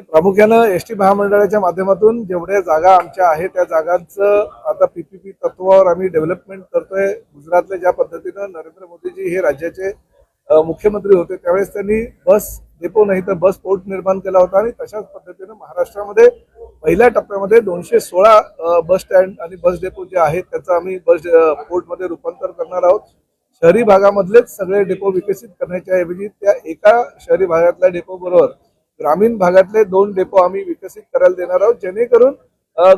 प्रामुख्यानं S T महामंडळाच्या माध्यमातून जेवढ्या जागा आमच्या आहेत त्या जागांचं आता पीपीपी तत्वावर आम्ही डेव्हलपमेंट करतोय. गुजरातल्या ज्या पद्धतीनं नरेंद्र मोदीजी हे राज्याचे मुख्यमंत्री होते त्यावेळेस त्यांनी बस डेपो नाही तर बस पोर्ट निर्माण केला होता आणि तशाच पद्धतीनं महाराष्ट्रामध्ये पहिल्या टप्प्यामध्ये दोनशे सोळा बस स्टँड आणि बस डेपो जे आहेत त्याचं आम्ही बस पोर्टमध्ये रूपांतर करणार आहोत. शहरी भागामधलेच सगळे डेपो विकसित करण्याच्या ऐवजी त्या एका शहरी भागातल्या डेपो बरोबर ग्रामीण भागातले दोन डेपो आम्ही विकसित करायला देणार आहोत जेणेकरून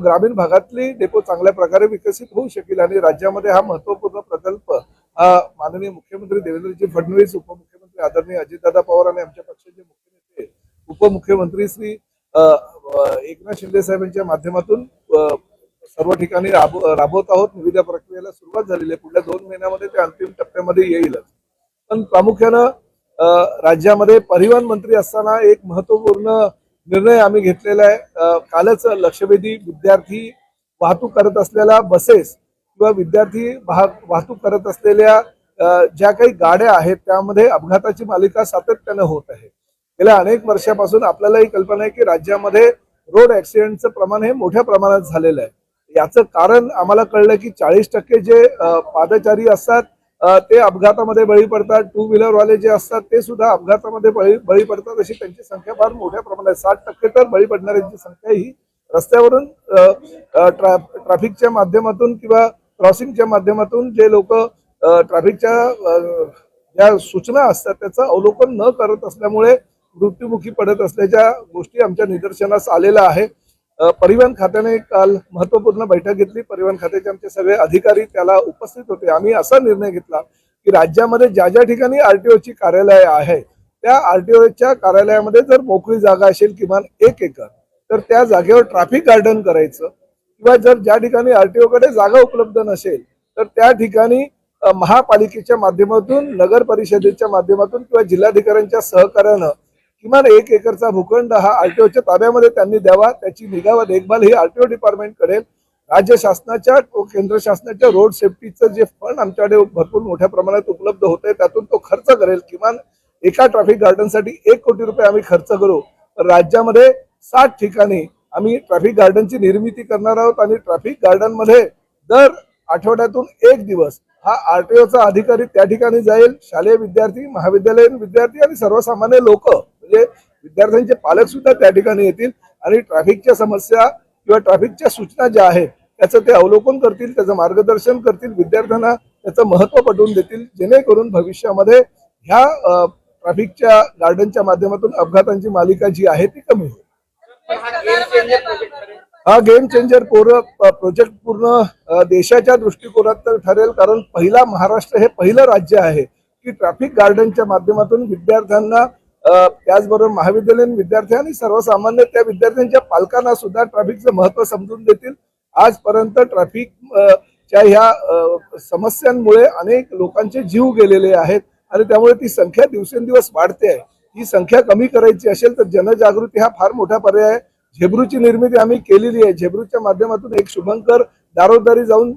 ग्रामीण भागातली डेपो चांगल्या प्रकारे विकसित होऊ शकेल आणि राज्यामध्ये हा महत्त्वपूर्ण प्रकल्प हा माननीय मुख्यमंत्री देवेंद्रजी फडणवीस उपमुख्यमंत्री आदरणीय अजितदादा पवार आणि आमच्या पक्षाचे मुख्य नेते उपमुख्यमंत्री श्री एकनाथ शिंदे साहेबांच्या माध्यमातून सर्व ठिकाणी राब राबवत आहोत. निविदा प्रक्रियेला सुरुवात झालेली आहे. पुढल्या दोन महिन्यामध्ये ते अंतिम टप्प्यामध्ये येईलच. पण प्रामुख्यानं राज्यामध्ये परिवहन मंत्री असताना एक महत्त्वपूर्ण निर्णय आम्ही घेतलेला आहे. कालच लक्षवेधी विद्यार्थी वाहतूक करत असलेल्या बसेस किंवा विद्यार्थी वाह- वाहतूक करत असलेल्या ज्या काही गाड्या आहेत त्यामध्ये अपघाताची मालिका सातत्यानं होत आहे. गेल्या अनेक वर्षापासून आपल्याला ही कल्पना आहे की राज्यामध्ये रोड ऍक्सिडेंटचं प्रमाण हे मोठ्या प्रमाणात झालेलं आहे. याचं कारण आम्हाला कळलं की चाळीस टक्के जे पादचारी असतात ते अपघातामध्ये बळी पडतात टू व्हीलर वाले जे असतात ते सुद्धा अपघातामध्ये बळी बळी पडतात. अशी त्यांची संख्या फार मोठ्या प्रमाणात आहे. साठ टक्के तर बळी पडणाऱ्यांची संख्या ही रस्त्यावरून ट्रा- ट्रॅफिकच्या माध्यमातून किंवा क्रॉसिंगच्या माध्यमातून जे लोक ट्रॅफिकच्या ज्या सूचना असतात त्याचं अवलोकन न करत असल्यामुळे मृत्युमुखी पडत असल्याच्या गोष्टी आमच्या निदर्शनास आलेल्या आहे परिवहन खात्याने काल महत्त्वपूर्ण बैठक घेतली. परिवहन खात्याचे आमचे सगळे अधिकारी त्याला उपस्थित होते. आम्ही असा निर्णय घेतला की राज्यामध्ये ज्या ज्या ठिकाणी आरटीओची कार्यालय आहे त्या आरटीओच्या कार्यालयामध्ये जर मोकळी जागा असेल किमान एक एकर तर त्या जागेवर ट्रॅफिक गार्डन करायचं किंवा जर ज्या ठिकाणी आरटीओ कडे जागा उपलब्ध नसेल तर त्या ठिकाणी महापालिकेच्या माध्यमातून नगर परिषदेच्या माध्यमातून किंवा जिल्हाधिकाऱ्यांच्या सहकार्यानं किमान एक एकरचा भूखंड हा आरटीओच्या ताब्यामध्ये त्यांनी द्यावा त्याची निगा व देखभाल ही आरटीओ डिपार्टमेंट करेल. राज्य शासनाच्या केंद्र शासनाच्या रोड सेफ्टीचं जे फंड आमच्याकडे भरपूर मोठ्या प्रमाणात उपलब्ध होते त्यातून तो खर्च करेल. किमान एका ट्रॅफिक गार्डनसाठी एक कोटी रुपये आम्ही खर्च करू. तर राज्यामध्ये सात ठिकाणी आम्ही ट्रॅफिक गार्डनची निर्मिती करणार आहोत आणि ट्रॅफिक गार्डनमध्ये दर आठवड्यातून एक दिवस हा आरटीओचा अधिकारी त्या ठिकाणी जाईल. शालेय विद्यार्थी महाविद्यालयीन विद्यार्थी आणि सर्वसामान्य लोक म्हणजे विद्यार्थ्यांचे पालक सुद्धा त्या ठिकाणी येतील आणि ट्रॅफिकच्या समस्या किंवा ट्रॅफिकच्या सूचना ज्या आहेत त्याचं ते अवलोकन करतील त्याचं मार्गदर्शन करतील विद्यार्थ्यांना त्याचं महत्त्व पटवून देतील जेणेकरून भविष्यामध्ये ह्या ट्रॅफिकच्या गार्डनच्या माध्यमातून अपघातांची मालिका जी आहे ती कमी होईल. हा गेम चेंजर प्रोजेक्ट पूर्ण देशाच्या दृष्टिकोनात तर ठरेल कारण पहिला महाराष्ट्र हे पहिलं राज्य आहे की ट्रॅफिक गार्डनच्या माध्यमातून विद्यार्थ्यांना त्याचबरोबर महाविद्यालयीन विद्यार्थी आणि सर्वसामान्य त्या विद्यार्थ्यांच्या पालकांना सुद्धा ट्रॅफिकचं महत्त्व समजून देतील. आजपर्यंत ट्रॅफिक च्या ह्या समस्यांमुळे अनेक लोकांचे जीव गेलेले आहेत आणि त्यामुळे ती संख्या दिवसेंदिवस वाढते आहे. ही संख्या कमी करायची असेल तर जनजागृती हा फार मोठा पर्याय आहे. झेब्रूची निर्मिती आम्ही केलेली आहे. झेब्रूच्या माध्यमातून एक शुभंकर दारोदारी जाऊन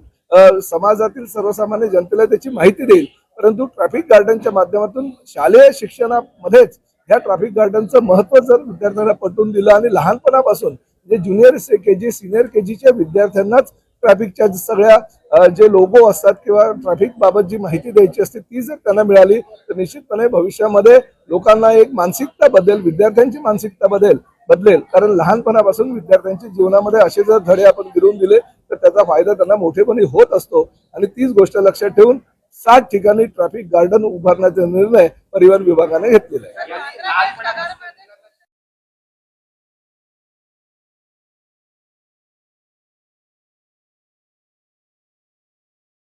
समाजातील सर्वसामान्य जनतेला त्याची माहिती देईल. परंतु ट्रॅफिक गार्डनच्या माध्यमातून शालेय शिक्षणामध्येच ह्या ट्रॅफिक गार्डनचं महत्त्व जर विद्यार्थ्यांना पटवून दिलं आणि लहानपणापासून जे junior K G senior K जीच्या विद्यार्थ्यांनाच ट्रॅफिकच्या सगळ्या जे लोगो असतात किंवा ट्रॅफिक बाबत जी माहिती द्यायची असते ती जर त्यांना मिळाली तर निश्चितपणे भविष्यामध्ये लोकांना एक मानसिकता बदलेल विद्यार्थ्यांची मानसिकता बदल बदलेल. कारण लहानपणापासून विद्यार्थ्यांच्या जीवनामध्ये असे जर धडे आपण गिरवून दिले तर त्याचा फायदा त्यांना मोठेपणी होत असतो. आणि तीच गोष्ट लक्षात ठेवून सात ठिकाणी ट्रॅफिक गार्डन उभारण्याचा निर्णय परिवहन विभागाने घेतलेला आहे.